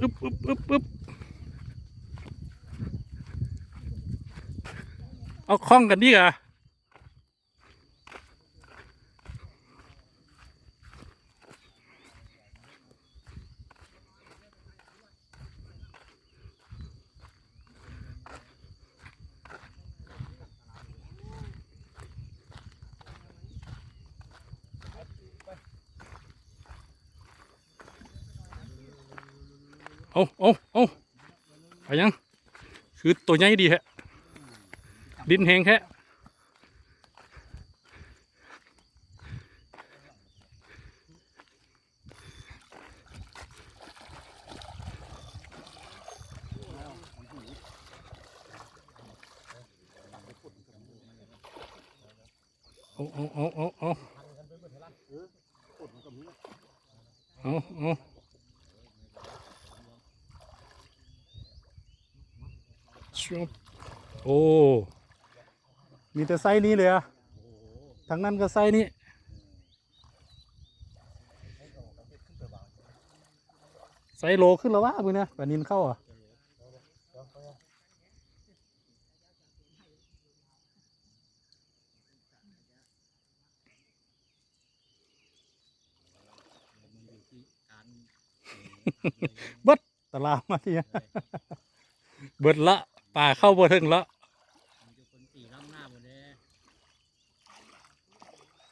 อึบอึบอึบอึบเอาคล้องกันดีกว่า เอาเอาเอาไปยัง คือตัวใหญ่ดีแฮะ ดินแห้งแค่เอาเอาเอาเอา ชุบโอ้มีแต่ไส้นี้เลยอะทางนั้นก็ไส้นี้ไซโลขึ้นแล้ววะพวกเนี้ยปลานินเข้าอะเบิดตลาดมาทียเบิดละ ป่าเข้าบ่ถึงละมันจะคนตีล้ำหน้าหมดเลย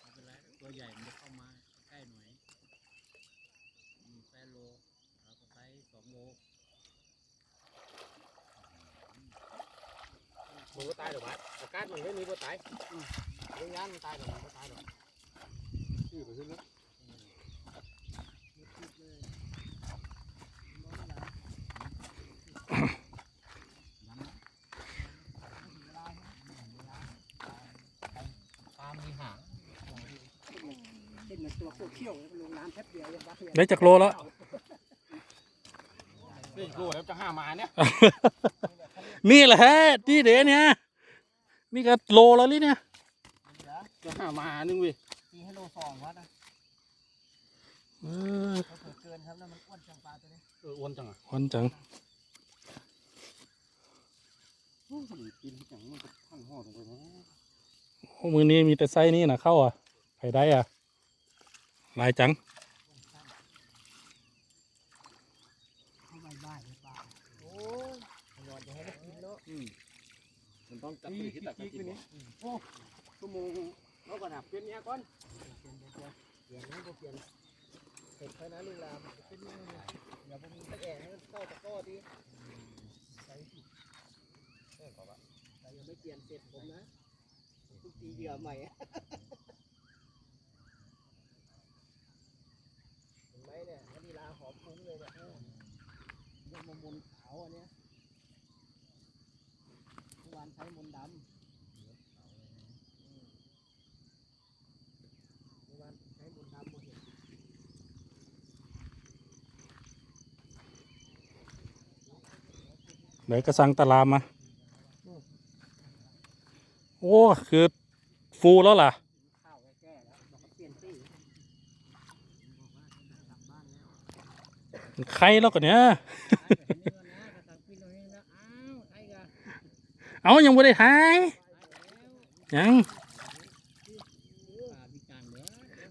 ไม่เป็นไรตัวใหญ่มันจะเข้ามาใกล้หน่อยมีไซส์โลแล้วก็ไซส์สองโลมันก็ตายหรอวะอากาศมันไม่มีก็ตายเรื่องงานมันตายหรอมันก็ตายหรอชื่อไปขึ้นแล้ว ตามมีหาง เห็นมันตัวเขี้ยวๆมันลงน้ำแป๊บเดียวยังวัดเลยได้จากโลแล้วนี่โลแล้วจะห้ามาเนี่ยนี่แหละฮะที่เดยวเนี่ยนี่ก็โลแล้วลิเนี่ยจะห้ามาหนึ่งเว้ยตีให้โลสองวัดนะเออเขาเกิดเกินครับแล้วมันอ้วนจังปลาตัวนี้เอออ้วนจังอะวันจังโอ้ยกินอย่างมันก็ทั้งห่อลงไปนะโอ้มือนี้มีแต่ไส้นี่นะเข้าอะไผ่ได้อะห ลายจังเข้าไปบ้านเลยปลาโอ้ยนอนจะให้ได้กินเนาะมันต้องจับไปที่ตักกินโอ้ชั่วโมงเราก็ดับเป็นเนี้ยก่อนเปลี่ยนเปลี่ยนเปลี่ยนนะเปลี่ยนเสร็จไปนะลูกหลามันเป็นยังไงอย่าไปมีตะแอ่ให้มันเข้าตะก้อดิใส่แต่ยังไม่เปลี่ยนเสร็จผมนะทุกตีเหยื่อใหม่อะเห็นไหมเนี่ยนันนีลาหอมฟุ้งเลยเนี่ยเออยังมามนขาวอัน เนี้ยเมื่อวานใช้มนต์ดำเมื่อวานใช้มนต์ดำหมดเลยไหนกระสังตะลามมาโอ้คือฟูแล้วล่ะข้าวแก่ๆแล้วบอกว่าเปลี่ยนสีบอกว่าจะกลับบ้านแล้วใครแล้วกันเนี่ย เอายังไม่ได้หายตายยัง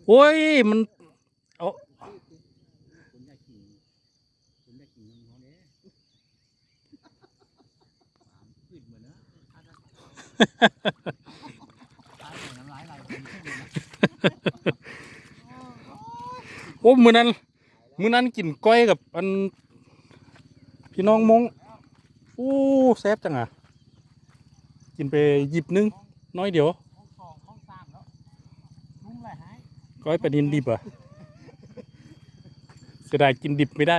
โอ้ยมันคนได้กินคนได้กินน้ำเขาเนี่ยปลาขึ้นเหมือนนะตายแต่น้ำลายไหลเป็นขึ้นเลยโอ้มือนั้นมือนั้นกินก้อยกับอันพี่น้องมงโอ้แซ่บจังอะ กินไปหยิบนึง น้อยเดียวห้องสองห้องสามแล้วลุ้มเลยหายก้อยปลาดินดิบอะเสียดายกินดิบไม่ได้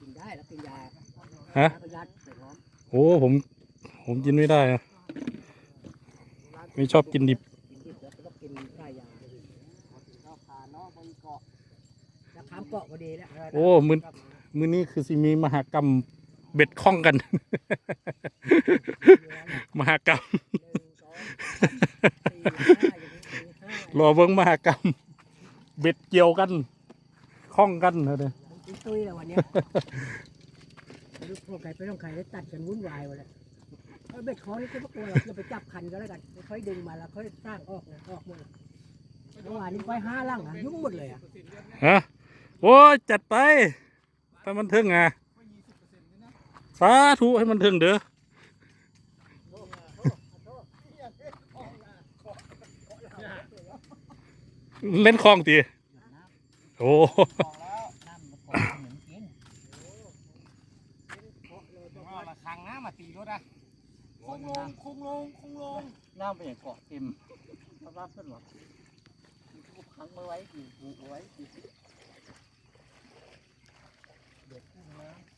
กินได้แล้วกินยาฮะยาประหยัดใส่หอมโอ้ผม ผมกินไม่ได้อะไม่ชอบกินดิบกินดิบแล้วก็ต้องกินได้ยาเอากินข้าวพาเนาะบนเกาะจะข้ามเกาะพอดีแล้วโอ้มึนมื้อนี้คือสิมีมหากรรม เบ็ดข้องกัน มหากรรมหนึ่งสองสามสี่ห้าอย่างนี้สี่ห้ารอเบิ่งมหากรรม เบ็ดเกี่ยวกันล้องกันนะเด้อมันเป็นตุ้ยแล้ววันเนี้ยไม่รู้พวกใครไปต้องใครได้ตัดกันวุ่นวายหมดเลยเอาเบ็ดคอนี่ก็ไม่กลัวหรอกเราไปจับคันก็แล้วกันค่อยๆดึงมาแล้วค่อยสร้างออกนะออกหมดเลยเมื่อวานนี้ไปห้าลังอะยุ่งหมดเลยอะฮะโอ้ยจัดไปถ้ามันถึงอะ สาธุให้มันถึงเด้อเล่นคลองตีโอ้มองแล้วน้ำมันก่อนเหมือนกินว่าละครั้งนะมาตีรถอะคงลงคงลงคงลงน้ำไปอย่างเกาะเต็มสภาพเพื่อนหรอขังมาไว้กี่ผูกไว้กี่เด็กขึ้นน้ำ